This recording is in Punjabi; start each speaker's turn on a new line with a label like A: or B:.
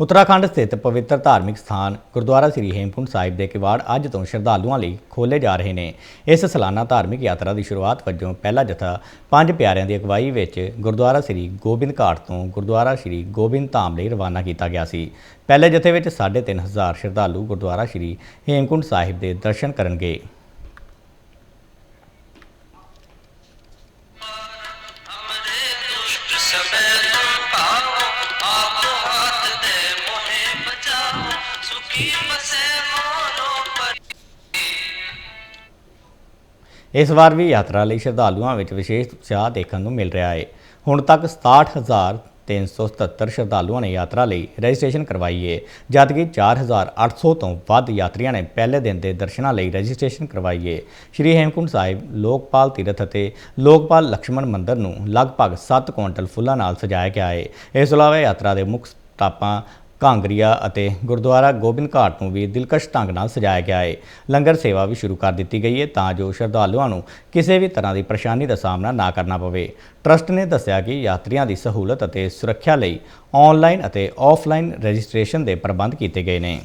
A: ਉੱਤਰਾਖੰਡ ਸਥਿਤ ਪਵਿੱਤਰ ਧਾਰਮਿਕ ਸਥਾਨ ਗੁਰਦੁਆਰਾ ਸ੍ਰੀ ਹੇਮਕੁੰਟ ਸਾਹਿਬ ਦੇ ਕਿਵਾੜ ਅੱਜ ਤੋਂ ਸ਼ਰਧਾਲੂਆਂ ਲਈ ਖੋਲੇ ਜਾ ਰਹੇ ਨੇ। ਇਸ ਸਾਲਾਨਾ ਧਾਰਮਿਕ ਯਾਤਰਾ ਦੀ ਸ਼ੁਰੂਆਤ ਵਜੋਂ ਪਹਿਲਾ ਜਥਾ ਪੰਜ ਪਿਆਰਿਆਂ ਦੀ ਅਗਵਾਈ ਵਿੱਚ ਗੁਰਦੁਆਰਾ ਸ੍ਰੀ ਗੋਬਿੰਦ ਘਾਟ ਤੋਂ ਗੁਰਦੁਆਰਾ ਸ੍ਰੀ ਗੋਬਿੰਦ ਧਾਮ ਲਈ ਰਵਾਨਾ ਕੀਤਾ ਗਿਆ ਸੀ। ਪਹਿਲੇ ਜਥੇ ਵਿੱਚ 3500 ਸ਼ਰਧਾਲੂ ਗੁਰਦੁਆਰਾ ਸ੍ਰੀ ਹੇਮਕੁੰਟ ਸਾਹਿਬ ਦੇ ਦਰਸ਼ਨ ਕਰਨਗੇ।
B: ਸਮੇਂ
A: ਇਸ ਵਾਰ ਵੀ ਯਾਤਰਾ ਲਈ ਸ਼ਰਧਾਲੂਆਂ ਵਿੱਚ ਵਿਸ਼ੇਸ਼ ਉਤਸ਼ਾਹ ਦੇਖਣ ਨੂੰ ਮਿਲ ਰਿਹਾ ਹੈ ਹੁਣ ਤੱਕ 67377 ਸ਼ਰਧਾਲੂਆਂ ਨੇ ਯਾਤਰਾ ਲਈ ਰਜਿਸਟ੍ਰੇਸ਼ਨ ਕਰਵਾਈ ਹੈ ਜਦਕਿ 4800 ਤੋਂ ਵੱਧ ਯਾਤਰੀਆਂ ਨੇ ਪਹਿਲੇ ਦਿਨ ਦੇ ਦਰਸ਼ਨਾਂ ਲਈ ਰਜਿਸਟ੍ਰੇਸ਼ਨ ਕਰਵਾਈ ਹੈ ਸ਼੍ਰੀ ਹੇਮਕੁੰਟ ਸਾਹਿਬ, ਲੋਕਪਾਲ ਤੀਰਥ ਅਤੇ ਲੋਕਪਾਲ ਲక్ష్ਮਣ ਮੰਦਰ ਨੂੰ ਲਗਭਗ 7 ਕੁਇੰਟਲ ਫੁੱਲਾਂ ਨਾਲ ਸਜਾਇਆ ਗਿਆ ਹੈ ਇਸ ਤੋਂ ਇਲਾਵਾ ਯਾਤਰਾ ਦੇ ਮੁੱਖ ਸਟਾਪਾਂ ਕਾਂਗਰੀਆ ਅਤੇ ਗੁਰਦੁਆਰਾ ਗੋਬਿੰਦ ਘਾਟ ਨੂੰ ਵੀ ਦਿਲਕਸ਼ ਢੰਗ ਨਾਲ ਸਜਾਇਆ ਗਿਆ ਹੈ ਲੰਗਰ ਸੇਵਾ ਵੀ ਸ਼ੁਰੂ ਕਰ ਦਿੱਤੀ ਗਈ ਹੈ ਤਾਂ ਜੋ ਸ਼ਰਧਾਲੂਆਂ ਨੂੰ ਕਿਸੇ ਵੀ ਤਰ੍ਹਾਂ ਦੀ ਪਰੇਸ਼ਾਨੀ ਦਾ ਸਾਹਮਣਾ ਨਾ ਕਰਨਾ ਪਵੇ। ਟਰਸਟ ਨੇ ਦੱਸਿਆ ਕਿ ਯਾਤਰੀਆਂ ਦੀ ਸਹੂਲਤ ਅਤੇ ਸੁਰੱਖਿਆ ਲਈ ਆਨਲਾਈਨ ਅਤੇ ਆਫਲਾਈਨ ਰਜਿਸਟ੍ਰੇਸ਼ਨ ਦੇ ਪ੍ਰਬੰਧ ਕੀਤੇ ਗਏ ਨੇ।